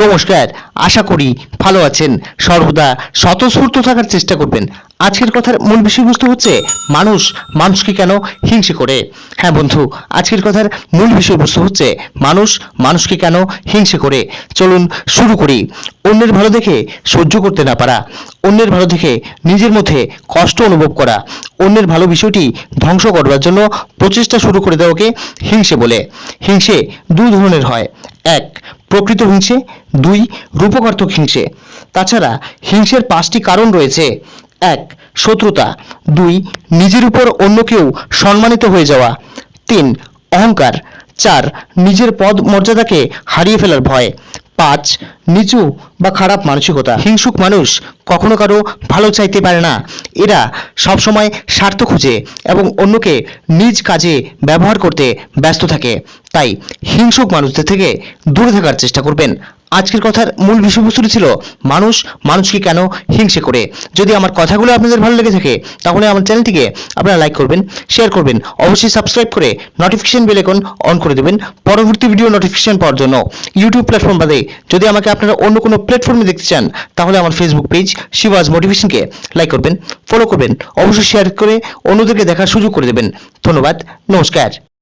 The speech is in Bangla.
নমস্কার, আশা করি ভালো আছেন। সর্বদা স্বতঃস্ফূর্ত থাকার চেষ্টা করবেন। আজকের কথার মূল বিষয়বস্তু হচ্ছে, মানুষ মানুষকে কেন হিংসে করে? হ্যাঁ বন্ধু, আজকের কথার মূল বিষয়বস্তু হচ্ছে, মানুষ মানুষকে কেন হিংসে করে? চলুন শুরু করি। অন্যের ভালো দেখে সহ্য করতে না পারা। অন্যের ভালো দেখে নিজের মধ্যে কষ্ট অনুভব করা। অন্যের ভালো বিষয়টি ধ্বংস করবার জন্য প্রচেষ্টা শুরু করে দেওয়াকে হিংসে বলে। হিংসে দুই ধরনের হয়। এক, প্রকৃত হিংসে। দুই, রূপকার্থক হিংসে। তাছাড়া হিংসের পাঁচটি কারণ রয়েছে। এক, শত্রুতা। দুই, নিজের উপর অন্য কেউ সম্মানিত হয়ে যাওয়া। তিন, অহংকার। চার, নিজের পদ মর্যাদাকে হারিয়ে ফেলার ভয়। পাঁচ নিচু বা খারাপ মানসিকতা। হিংসুক মানুষ কখনো কারও ভালো চাইতে পারে না। এরা সবসময় স্বার্থ খুঁজে এবং অন্যকে নিজ কাজে ব্যবহার করতে ব্যস্ত থাকে। তাই হিংসুক মানুষদের থেকে দূরে থাকার চেষ্টা করবেন। আজকের কথার মূল বিষয়বস্তুটি ছিল, মানুষ মানুষকে কেন হিংসে করে? যদি আমার কথাগুলো আপনাদের ভালো লেগে থাকে, তাহলে আমার চ্যানেলটিকে আপনারা লাইক করবেন শেয়ার করবেন, অবশ্যই সাবস্ক্রাইব করে নোটিফিকেশন বেল আইকন অন করে দেবেন পরবর্তী ভিডিও নোটিফিকেশন পাওয়ার জন্য। ইউটিউব প্ল্যাটফর্ম বাদে যদি আমাকে আপনারা অন্য কোনো প্ল্যাটফর্মে দেখতে চান, তাহলে আমার ফেসবুক পেজ শিবাজ মোটিভেশনকে লাইক করবেন ফলো করবেন, অবশ্যই শেয়ার করে অন্যদেরকে দেখার সুযোগ করে দেবেন। ধন্যবাদ, নমস্কার।